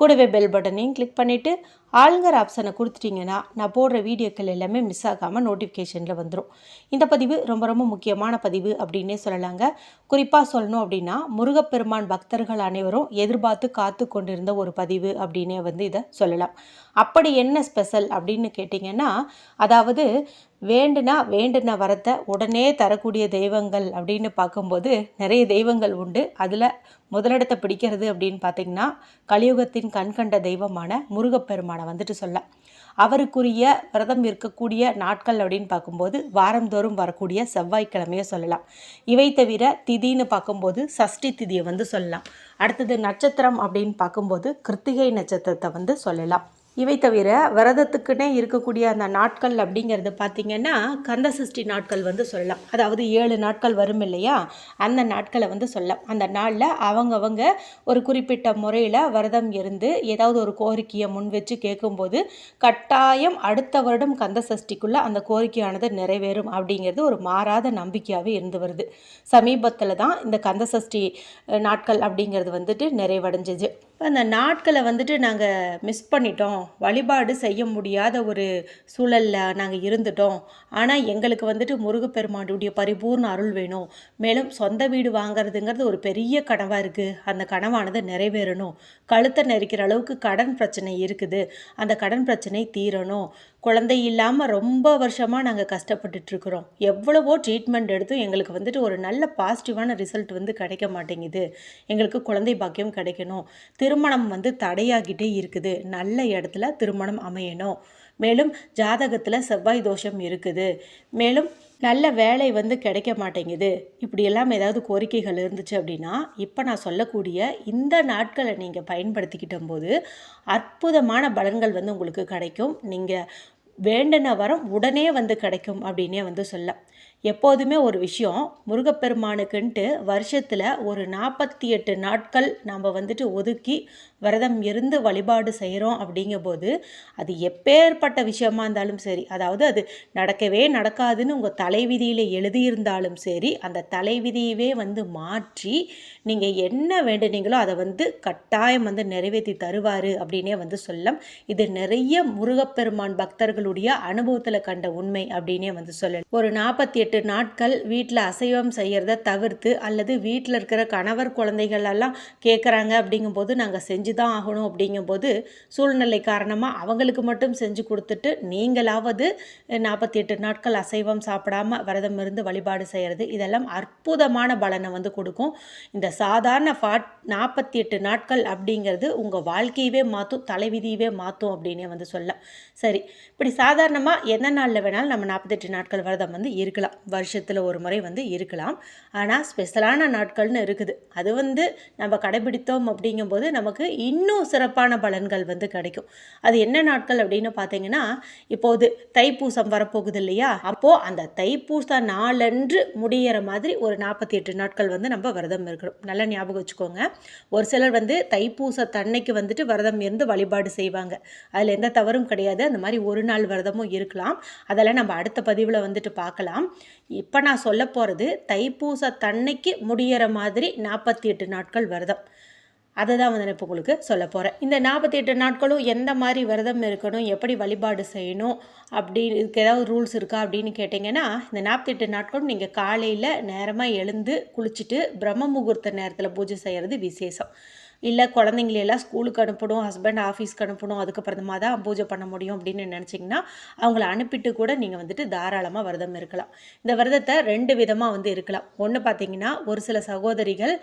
கூடவே பெல் பட்டனையும் கிளிக் பண்ணிவிட்டு ஆளுங்கர் ஆப்ஷனை கொடுத்துட்டிங்கன்னா நான் போடுற வீடியோக்கள் எல்லாமே மிஸ் ஆகாமல் நோட்டிஃபிகேஷனில் வந்துடும் இந்த பதிவு ரொம்ப ரொம்ப முக்கியமான பதிவு அப்படின்னே சொல்லலாங்க. குறிப்பாக சொல்லணும் அப்படின்னா முருகப்பெருமான் பக்தர்கள் அனைவரும் எதிர்பார்த்து காத்து கொண்டிருந்த ஒரு பதிவு அப்படின்னே வந்து இதை சொல்லலாம். அப்படி என்ன ஸ்பெஷல் அப்படின்னு கேட்டிங்கன்னா அதாவது வேண்டுனா வேண்டுன வரத்தை உடனே தரக்கூடிய தெய்வங்கள் அப்படின்னு பார்க்கும்போது நிறைய தெய்வங்கள் உண்டு. அதில் முதலிடத்தை பிடிக்கிறது அப்படின்னு பார்த்தீங்கன்னா கலியுகத்தின் கண்கண்ட தெய்வமான முருகப்பெருமானை வந்துட்டு சொல்லலாம். அவருக்குரிய விரதம் இருக்கக்கூடிய நாட்கள் அப்படின்னு பார்க்கும்போது வாரந்தோறும் வரக்கூடிய செவ்வாய்க்கிழமையை சொல்லலாம். இவை தவிர திதின்னு பார்க்கும்போது சஷ்டி திதியை வந்து சொல்லலாம். அடுத்தது நட்சத்திரம் அப்படின்னு பார்க்கும்போது கிருத்திகை நட்சத்திரத்தை வந்து சொல்லலாம். இவை தவிர விரதத்துக்குன்னே இருக்கக்கூடிய அந்த நாட்கள் அப்படிங்கிறது பார்த்திங்கன்னா கந்த சஷ்டி நாட்கள் வந்து சொல்லலாம். அதாவது ஏழு நாட்கள் வரும் இல்லையா? அந்த நாட்களை வந்து சொல்லலாம். அந்த நாளில் அவங்கவங்க ஒரு குறிப்பிட்ட முறையில் விரதம் இருந்து ஏதாவது ஒரு கோரிக்கையை முன் வச்சு கேட்கும்போது கட்டாயம் அடுத்த வருடம் கந்த சஷ்டிக்குள்ளே அந்த கோரிக்கையானது நிறைவேறும் அப்படிங்கிறது ஒரு மாறாத நம்பிக்கையாகவே இருந்து வருது. சமீபத்தில் தான் இந்த கந்த சஷ்டி நாட்கள் அப்படிங்கிறது வந்துட்டு நிறைவடைஞ்சிச்சு. அந்த நாட்களை வந்துட்டு நாங்கள் மிஸ் பண்ணிட்டோம். வழிபாடு செய்ய முடியாத ஒரு சூழலில் நாங்கள் இருந்துட்டோம். ஆனால் எங்களுக்கு வந்துட்டு முருகப்பெருமானுடைய பரிபூர்ண அருள் வேணும். மேலும் சொந்த வீடு வாங்குறதுங்கிறது ஒரு பெரிய கனவாக இருக்குது அந்த கனவானது நிறைவேறணும். கழுத்தை நெரிக்கிற அளவுக்கு கடன் பிரச்சனை இருக்குது. அந்த கடன் பிரச்சனை தீரணும். குழந்தை இல்லாமல் ரொம்ப வருஷமாக நாங்கள் கஷ்டப்பட்டுட்ருக்குறோம் எவ்வளவோ ட்ரீட்மெண்ட் எடுத்தும் எங்களுக்கு வந்துட்டு ஒரு நல்ல பாசிட்டிவான ரிசல்ட் வந்து கிடைக்க மாட்டேங்குது. எங்களுக்கு குழந்தை பாக்கியம் கிடைக்கணும். திருமணம் வந்து தடையாகிட்டே இருக்குது. நல்ல இடத்துல திருமணம் அமையணும். மேலும் ஜாதகத்தில் செவ்வாய் தோஷம் இருக்குது. மேலும் நல்ல வேலை வந்து கிடைக்க மாட்டேங்குது. இப்படியெல்லாம் ஏதாவது கோரிக்கைகள் இருந்துச்சு அப்படின்னா இப்போ நான் சொல்லக்கூடிய இந்த நாட்களை நீங்கள் பயன்படுத்திக்கிட்ட போது அற்புதமான பலன்கள் வந்து உங்களுக்கு கிடைக்கும். நீங்கள் வேண்டின வரம் உடனே வந்து கிடைக்கும் அப்படின்னே வந்து சொல்லலாம். எப்போதுமே ஒரு விஷயம் முருகப்பெருமானுக்குன்ட்டு வருஷத்தில் ஒரு நாற்பத்தி எட்டு நாட்கள் நம்ம வந்துட்டு ஒதுக்கி விரதம் இருந்து வழிபாடு செய்கிறோம் அப்படிங்கும்போது அது எப்பேற்பட்ட விஷயமா இருந்தாலும் சரி அதாவது அது நடக்கவே நடக்காதுன்னு உங்கள் தலைவிதியில் எழுதியிருந்தாலும் சரி அந்த தலைவிதியவே வந்து மாற்றி நீங்கள் என்ன வேண்டுனீங்களோ அதை வந்து கட்டாயம் வந்து நிறைவேற்றி தருவார் அப்படின்னே வந்து சொல்லலாம். இது நிறைய முருகப்பெருமான் பக்தர்களுடைய அனுபவத்தில் கண்ட உண்மை அப்படின்னே வந்து சொல்லலாம். ஒரு நாற்பத்தி எட்டு நாட்கள் வீட்டில் அசைவம் செய்கிறத தவிர்த்து அல்லது வீட்டில் இருக்கிற கணவர் குழந்தைகள் எல்லாம் கேட்குறாங்க அப்படிங்கும்போது நாங்கள் செஞ்சு தான் ஆகணும் அப்படிங்கும்போது சூழ்நிலை காரணமாக அவங்களுக்கு மட்டும் செஞ்சு கொடுத்துட்டு நீங்களாவது நாற்பத்தி எட்டு நாட்கள் அசைவம் சாப்பிடாம விரதம் இருந்து வழிபாடு செய்கிறது இதெல்லாம் அற்புதமான பலனை வந்து கொடுக்கும். இந்த சாதாரண ஃபாட் நாற்பத்தி எட்டு நாட்கள் அப்படிங்கிறது உங்கள் வாழ்க்கையவே மாற்றும் தலைவிதியவே மாற்றும் அப்படின்னே வந்து சொல்லலாம். சரி இப்படி சாதாரணமாக எந்த நாளில் வேணாலும் நம்ம நாற்பத்தெட்டு நாட்கள் விரதம் வந்து இருக்கலாம். வருஷத்தில் ஒரு முறை வந்து இருக்கலாம். ஆனால் ஸ்பெஷலான நாட்கள்னு இருக்குது. அது வந்து நம்ம கடைபிடித்தோம் அப்படிங்கும்போது நமக்கு இன்னும் சிறப்பான பலன்கள் வந்து கிடைக்கும். அது என்ன நாட்கள் அப்படின்னு பார்த்தீங்கன்னா இப்போது தைப்பூசம் வரப்போகுது இல்லையா? அப்போது அந்த தைப்பூச நாளன்று முடியிற மாதிரி ஒரு நாற்பத்தி எட்டு நாட்கள் வந்து நம்ம விரதம் இருக்கணும். நல்லா ஞாபகம் வச்சுக்கோங்க. ஒரு சிலர் வந்து தைப்பூச தன்னைக்கு வந்துட்டு விரதம் இருந்து வழிபாடு செய்வாங்க. அதில் எந்த தவறும் கிடையாது. அந்த மாதிரி ஒரு நாள் விரதமும் இருக்கலாம். அதெல்லாம் நம்ம அடுத்த பதிவில் வந்துட்டு பார்க்கலாம். இப்போ நான் சொல்ல போகிறது தைப்பூச தன்னைக்கு முடியிற மாதிரி நாற்பத்தி எட்டு நாட்கள் விரதம். அதை தான் வந்து நான் இப்போ உங்களுக்கு சொல்ல போகிறேன் இந்த நாற்பத்தி எட்டு நாட்களும் எந்த மாதிரி விரதம் இருக்கணும் எப்படி வழிபாடு செய்யணும் அப்படி இதுக்கு ஏதாவது ரூல்ஸ் இருக்கா அப்படின்னு கேட்டிங்கன்னா இந்த நாற்பத்தெட்டு நாட்களும் நீங்கள் காலையில் நேரமாக எழுந்து குளிச்சுட்டு பிரம்ம முகூர்த்த நேரத்தில் பூஜை செய்கிறது விசேஷம். இல்லை குழந்தைங்களையெல்லாம் ஸ்கூலுக்கு அனுப்பணும் ஹஸ்பண்ட் ஆஃபீஸ்க்கு அனுப்பணும் அதுக்கப்புறமா தான் பூஜை பண்ண முடியும் அப்படின்னு நினச்சிங்கன்னா அவங்கள அனுப்பிட்டு கூட நீங்கள் வந்துட்டு தாராளமாக விரதம் இருக்கலாம். இந்த விரதத்தை ரெண்டு விதமாக வந்து இருக்கலாம். ஒன்று பார்த்தீங்கன்னா ஒரு சில சகோதரிகள்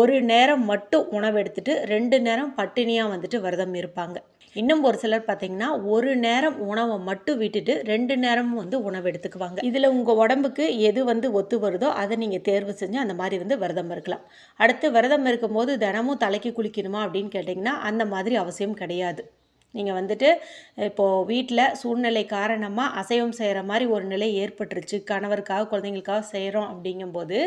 ஒரு நேரம் மட்டும் உணவு எடுத்துட்டு ரெண்டு நேரம் பட்டினியாக வந்துட்டு விரதம் இருப்பாங்க. இன்னும் ஒரு சிலர் பார்த்தீங்கன்னா ஒரு நேரம் உணவை மட்டும் விட்டுட்டு ரெண்டு நேரமும் வந்து உணவு எடுத்துக்குவாங்க. இதில் உங்கள் உடம்புக்கு எது வந்து ஒத்து வருதோ அதை நீங்கள் தேர்வு செஞ்சு அந்த மாதிரி வந்து விரதம் இருக்கலாம். அடுத்து விரதம் இருக்கும்போது தினமும் தலைக்கு குளிக்கணுமா அப்படின்னு கேட்டிங்கன்னா அந்த மாதிரி அவசியம் கிடையாது. நீங்கள் வந்துட்டு இப்போது வீட்டில் சூழ்நிலை காரணமாக அசைவம் செய்கிற மாதிரி ஒரு நிலை ஏற்பட்டுருச்சு. கணவருக்காக குழந்தைங்களுக்காக செய்கிறோம் அப்படிங்கும்போது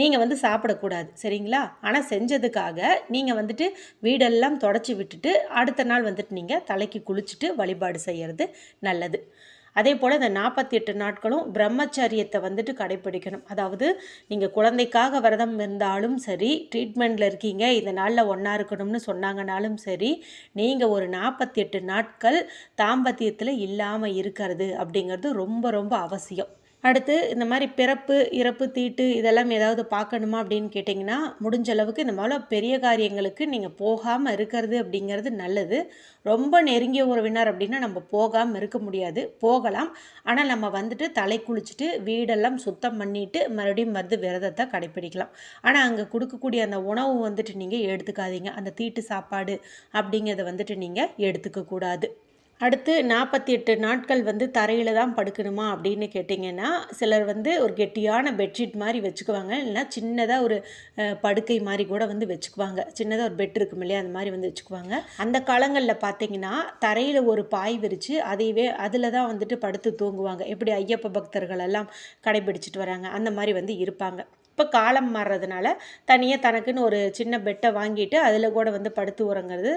நீங்கள் வந்து சாப்பிடக்கூடாது. சரிங்களா? ஆனால் செஞ்சதுக்காக நீங்கள் வந்துட்டு வீடெல்லாம் தொடச்சி விட்டுட்டு அடுத்த நாள் வந்துட்டு நீங்கள் தலைக்கு குளிச்சுட்டு வழிபாடு செய்கிறது நல்லது. அதே போல் இந்த நாற்பத்தி எட்டு நாட்களும் பிரம்மச்சரியத்தை வந்துட்டு கடைப்பிடிக்கணும். அதாவது நீங்கள் குழந்தைக்காக விரதம் இருந்தாலும் சரி ட்ரீட்மெண்ட்டில் இருக்கீங்க இந்த நாளில் ஒன்றா இருக்கணும்னு சொன்னாங்கனாலும் சரி நீங்கள் ஒரு நாற்பத்தி எட்டு நாட்கள் தாம்பத்தியத்தில் இல்லாமல் இருக்கிறது அப்படிங்கிறது ரொம்ப ரொம்ப அவசியம். அடுத்து இந்த மாதிரி பிறப்பு இறப்பு தீட்டு இதெல்லாம் ஏதாவது பார்க்கணுமா அப்படின்னு கேட்டிங்கன்னா முடிஞ்ச அளவுக்கு இந்த மாதிரி பெரிய காரியங்களுக்கு நீங்கள் போகாமல் இருக்கிறது அப்படிங்கிறது நல்லது. ரொம்ப நெருங்கிய உறவினர் அப்படின்னா நம்ம போகாமல் இருக்க முடியாது. போகலாம். ஆனால் நம்ம வந்துட்டு தலை குளிச்சுட்டு வீடெல்லாம் சுத்தம் பண்ணிவிட்டு மறுபடியும் வந்து விரதத்தை கடைப்பிடிக்கலாம். ஆனால் அங்கே கொடுக்கக்கூடிய அந்த உணவு வந்துட்டு நீங்கள் எடுத்துக்காதீங்க. அந்த தீட்டு சாப்பாடு அப்படிங்கிறத வந்துட்டு நீங்கள் எடுத்துக்கக்கூடாது. அடுத்து நாற்பத்தி எட்டு நாட்கள் வந்து தரையில் தான் படுக்கணுமா அப்படின்னு கேட்டிங்கன்னா சிலர் வந்து ஒரு கெட்டியான பெட்ஷீட் மாதிரி வச்சுக்குவாங்க. இல்லைனா சின்னதாக ஒரு படுக்கை மாதிரி கூட வந்து வச்சுக்குவாங்க. சின்னதாக ஒரு பெட் இருக்கும் இல்லையா அந்த மாதிரி வந்து வச்சுக்குவாங்க. அந்த காலங்களில் பார்த்தீங்கன்னா தரையில் ஒரு பாய் விரித்து அதையவே அதில் தான் வந்துட்டு படுத்து தூங்குவாங்க. எப்படி ஐயப்ப பக்தர்கள் எல்லாம் கடைபிடிச்சிட்டு வராங்க அந்த மாதிரி வந்து இருப்பாங்க. இப்போ காலம் மாறுறதுனால தனியாக தனக்குன்னு ஒரு சின்ன பெட்டை வாங்கிட்டு அதில் கூட வந்து படுத்து உறங்கிறது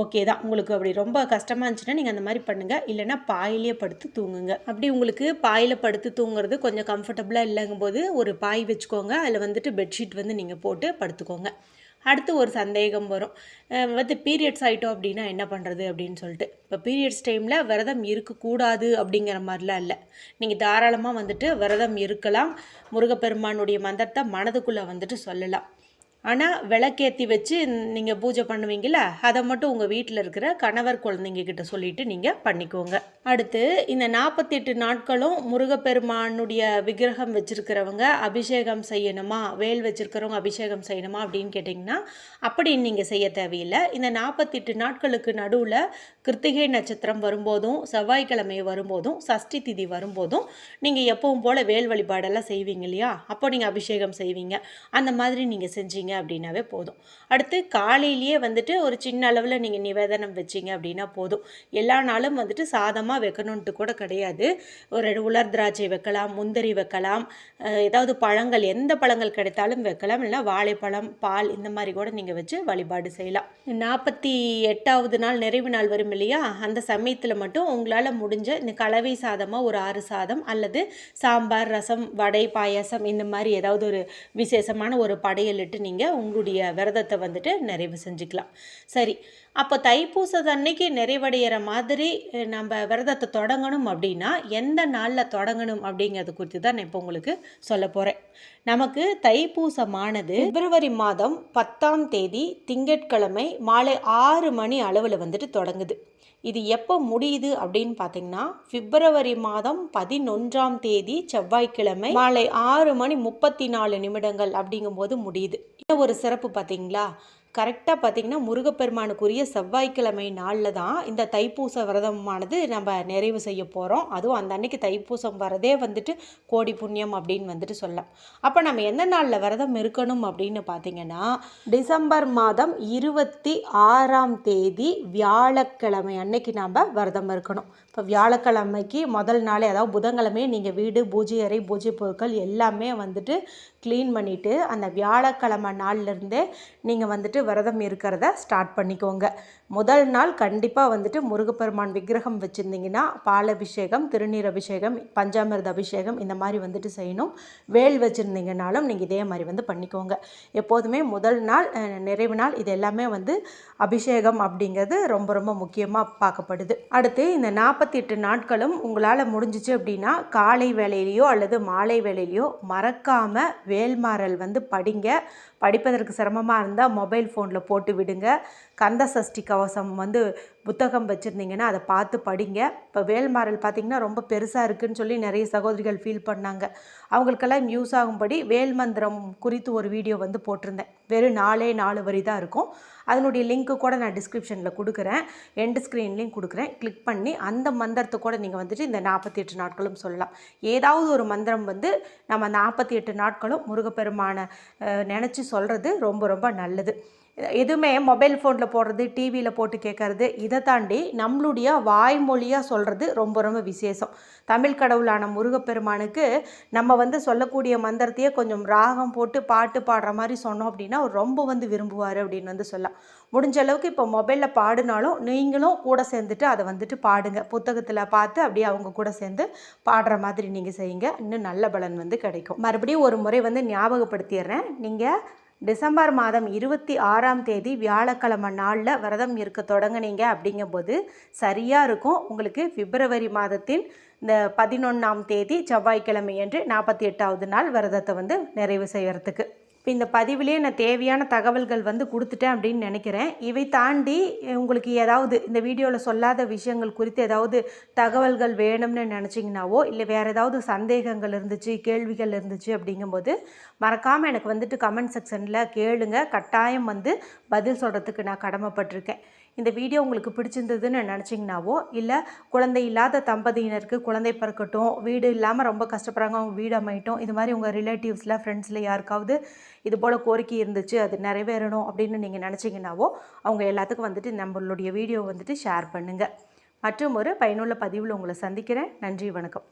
ஓகே தான். உங்களுக்கு அப்படி ரொம்ப கஷ்டமாக இருந்துச்சுன்னா நீங்கள் அந்த மாதிரி பண்ணுங்கள் இல்லைனா பாயிலே படுத்து தூங்குங்க. அப்படி உங்களுக்கு பாயில் படுத்து தூங்குறது கொஞ்சம் கம்ஃபர்டபுளாக இல்லைங்கும் போது ஒரு பாய் வச்சுக்கோங்க. அதில் வந்துட்டு பெட்ஷீட் வந்து நீங்கள் போட்டு படுத்துக்கோங்க. அடுத்து ஒரு சந்தேகம் வரும். வந்து பீரியட்ஸ் ஆகிட்டோம் அப்படின்னா என்ன பண்ணுறது அப்படின்னு சொல்லிட்டு. இப்போ பீரியட்ஸ் டைமில் விரதம் இருக்கக்கூடாது அப்படிங்கிற மாதிரிலாம் இல்லை. நீங்கள் தாராளமாக வந்துட்டு விரதம் இருக்கலாம். முருகப்பெருமானுடைய மந்திரத்தை மனதுக்குள்ளே வந்துட்டு சொல்லலாம். ஆனால் விளக்கேற்றி வச்சு நீங்கள் பூஜை பண்ணுவீங்களா அதை மட்டும் உங்கள் வீட்டில் இருக்கிற கணவர் குழந்தைங்க கிட்ட சொல்லிட்டு நீங்கள் பண்ணிக்கோங்க. அடுத்து இந்த நாற்பத்தெட்டு நாட்களும் முருகப்பெருமானுடைய விக்கிரகம் வச்சுருக்கிறவங்க அபிஷேகம் செய்யணுமா வேல் வச்சுருக்கிறவங்க அபிஷேகம் செய்யணுமா அப்படின்னு கேட்டிங்கன்னா அப்படின்னு நீங்கள் செய்ய தேவையில்லை. இந்த நாற்பத்தெட்டு நாட்களுக்கு நடுவில் கிருத்திகை நட்சத்திரம் வரும்போதும் செவ்வாய்க்கிழமை வரும்போதும் சஷ்டி திதி வரும்போதும் நீங்கள் எப்பவும் போல் வேல் வழிபாடெல்லாம் செய்வீங்க இல்லையா? அப்போ நீங்கள் அபிஷேகம் செய்வீங்க. அந்த மாதிரி நீங்கள் செஞ்சீங்க. அப்படின்னாவே போதும். அடுத்து காலையிலேயே வந்துட்டு ஒரு சின்ன அளவில் நீங்கள் நிவேதனம் வச்சிங்க அப்படின்னா போதும். எல்லா நாளும் வந்துட்டு சாதமாக வைக்கணுன்ட்டு கூட கிடையாது. ஒரு உலர் திராட்சை வைக்கலாம் முந்திரி வைக்கலாம் ஏதாவது பழங்கள் எந்த பழங்கள் கிடைத்தாலும் வைக்கலாம். இல்லைனா வாழைப்பழம் பால் இந்த மாதிரி கூட நீங்கள் வச்சு வழிபாடு செய்யலாம். நாற்பத்தி எட்டாவது நாள் நிறைவு நாள் வரும் இல்லையா? அந்த சமயத்தில் மட்டும் உங்களால் முடிஞ்ச இந்த கலவை சாதமாக ஒரு ஆறு சாதம் அல்லது சாம்பார் ரசம் வடை பாயாசம் இந்த மாதிரி ஏதாவது ஒரு விசேஷமான ஒரு படையலிட்டு நீங்கள் நீங்கள் உங்களுடைய விரதத்தை வந்துட்டு நிறைவு செஞ்சுக்கலாம். சரி அப்போ தைப்பூசத்து அன்னைக்கு நிறைவடைகிற மாதிரி நம்ம விரதத்தை தொடங்கணும் அப்படின்னா எந்த நாளில் தொடங்கணும் அப்படிங்கிறது குறித்து தான் நான் இப்போ உங்களுக்கு சொல்ல போகிறேன் நமக்கு தைப்பூசமானது பிப்ரவரி மாதம் பத்தாம் தேதி திங்கட்கிழமை மாலை ஆறு மணி அளவில் வந்துட்டு தொடங்குது. இது எப்போ முடியுது அப்படின்னு பார்த்தீங்கன்னா பிப்ரவரி மாதம் பதினொன்றாம் தேதி செவ்வாய்க்கிழமை மாலை ஆறு மணி முப்பத்தி நாலு நிமிடங்கள் அப்படிங்கும்போது முடியுது. என்ன ஒரு சிறப்பு பார்த்தீங்களா கரெக்டாக பார்த்திங்கன்னா முருகப்பெருமானுக்குரிய செவ்வாய்க்கிழமை நாளில் தான் இந்த தைப்பூச விரதமானது நம்ம நிறைவு செய்ய போகிறோம் அதுவும் அந்த அன்னைக்கு தைப்பூசம் வரதே வந்துட்டு கோடி புண்ணியம் அப்படின்னு வந்துட்டு சொல்லலாம். அப்போ நம்ம எந்த நாளில் விரதம் இருக்கணும் அப்படின்னு பார்த்தீங்கன்னா டிசம்பர் மாதம் இருபத்தி ஆறாம் தேதி வியாழக்கிழமை அன்னைக்கு நாம் விரதம் இருக்கணும். இப்போ வியாழக்கிழமைக்கு முதல் நாளே அதாவது புதன்கிழமையே நீங்கள் வீடு பூஜை அறை பூஜை பொருட்கள் எல்லாமே வந்துட்டு க்ளீன் பண்ணிவிட்டு அந்த வியாழக்கிழமை நாள்லேருந்தே நீங்கள் வந்துட்டு விரதம் இருக்கிறத ஸ்டார்ட் பண்ணிக்கோங்க. முதல் நாள் கண்டிப்பாக வந்துட்டு முருகப்பெருமான் விக்கிரகம் வச்சுருந்தீங்கன்னா பால் அபிஷேகம் திருநீர் அபிஷேகம் பஞ்சாமிர்த அபிஷேகம் இந்த மாதிரி வந்துட்டு செய்யணும். வேல் வச்சுருந்தீங்கனாலும் நீங்கள் இதே மாதிரி வந்து பண்ணிக்கோங்க. எப்போதுமே முதல் நாள் நிறைவு நாள் இது எல்லாமே வந்து அபிஷேகம் அப்படிங்கிறது ரொம்ப ரொம்ப முக்கியமாக பார்க்கப்படுது. அடுத்து இந்த நாற்பது நாற்பத்தி எட்டு நாட்களும் உங்களால் முடிஞ்சிச்சு அப்படின்னா காலை வேலையிலையோ அல்லது மாலை வேலையிலையோ மறக்காமல் வேல்மாறல் வந்து படிங்க. படிப்பதற்கு சிரமமாக இருந்தால் மொபைல் ஃபோனில் போட்டு விடுங்க. கந்த சஷ்டி கவசம் வந்து புத்தகம் வச்சுருந்தீங்கன்னா அதை பார்த்து படிங்க. இப்போ வேல்மாறல் பார்த்திங்கன்னா ரொம்ப பெருசாக இருக்குதுன்னு சொல்லி நிறைய சகோதரிகள் ஃபீல் பண்ணாங்க. அவங்களுக்கெல்லாம் யூஸ் ஆகும்படி வேல் மந்திரம் குறித்து ஒரு வீடியோ வந்து போட்டிருந்தேன். வெறும் நாலே நாலு வரி தான் இருக்கும். அதனுடைய லிங்க்கு கூட நான் டிஸ்கிரிப்ஷனில் கொடுக்குறேன். எண்டு ஸ்க்ரீன்லேயும் கொடுக்குறேன். கிளிக் பண்ணி அந்த மந்திரத்தை கூட நீங்கள் வந்துட்டு இந்த நாற்பத்தி எட்டு நாட்களும் சொல்லலாம். ஏதாவது ஒரு மந்திரம் வந்து நம்ம நாற்பத்தி எட்டு நாட்களும் முருகப்பெருமானை நினச்சி சொல்கிறது ரொம்ப ரொம்ப நல்லது. எதுவுமே மொபைல் ஃபோனில் போடுறது டிவியில் போட்டு கேட்கறது இதை தாண்டி நம்மளுடைய வாய்மொழியாக சொல்கிறது ரொம்ப ரொம்ப விசேஷம். தமிழ் கடவுளான முருகப்பெருமானுக்கு நம்ம வந்து சொல்லக்கூடிய மந்திரத்தையே கொஞ்சம் ராகம் போட்டு பாட்டு பாடுற மாதிரி சொன்னோம் அப்படின்னா ரொம்ப வந்து விரும்புவார் அப்படின்னு வந்து சொல்லலாம். முடிஞ்ச அளவுக்கு இப்போ மொபைலில் பாடினாலும் நீங்களும் கூட சேர்ந்துட்டு அதை வந்துட்டு பாடுங்க. புத்தகத்தில் பார்த்து அப்படியே அவங்க கூட சேர்ந்து பாடுற மாதிரி நீங்கள் செய்யுங்க. இன்னும் நல்ல பலன் வந்து கிடைக்கும். மறுபடியும் ஒரு முறை வந்து ஞாபகப்படுத்திடுறேன். நீங்கள் டிசம்பர் மாதம் இருபத்தி ஆறாம் தேதி வியாழக்கிழமை நாளில் விரதம் இருக்க தொடங்குனீங்க அப்படிங்கும்போது சரியாக இருக்கும். உங்களுக்கு பிப்ரவரி மாதத்தின் இந்த பதினொன்றாம் தேதி செவ்வாய்க்கிழமை என்று நாற்பத்தி எட்டாவது நாள் விரதத்தை வந்து நிறைவு செய்கிறதுக்கு இப்போ இந்த பதிவிலே நான் தேவையான தகவல்கள் வந்து கொடுத்துட்டேன் அப்படின்னு நினைக்கிறேன். இவை தாண்டி உங்களுக்கு ஏதாவது இந்த வீடியோவில் சொல்லாத விஷயங்கள் குறித்து ஏதாவது தகவல்கள் வேணும்னு நினச்சிங்கனாவோ இல்லை வேறு ஏதாவது சந்தேகங்கள் இருந்துச்சு கேள்விகள் இருந்துச்சு அப்படிங்கும்போது மறக்காமல் எனக்கு வந்துட்டு கமெண்ட் செக்ஷனில் கேளுங்க. கட்டாயம் வந்து பதில் சொல்கிறதுக்கு நான் கடமைப்பட்டிருக்கேன். இந்த வீடியோ உங்களுக்கு பிடிச்சிருந்ததுன்னு நினச்சிங்கனாவோ இல்லை குழந்தை இல்லாத தம்பதியினருக்கு குழந்தை பிறக்கட்டும் வீடு இல்லாமல் ரொம்ப கஷ்டப்படுறாங்க அவங்க வீடு அமையட்டும் இது மாதிரி உங்கள் ரிலேட்டிவ்ஸில் ஃப்ரெண்ட்ஸில் யாருக்காவது இது போல் கோரிக்கை இருந்துச்சு அது நிறைவேறணும் அப்படின்னு நீங்கள் நினச்சிங்கனாவோ அவங்க எல்லாத்துக்கும் வந்துட்டு நம்மளுடைய வீடியோ வந்துட்டு ஷேர் பண்ணுங்கள் மற்றும் ஒரு பயனுள்ள பதிவில் உங்களை சந்திக்கிறேன். நன்றி வணக்கம்.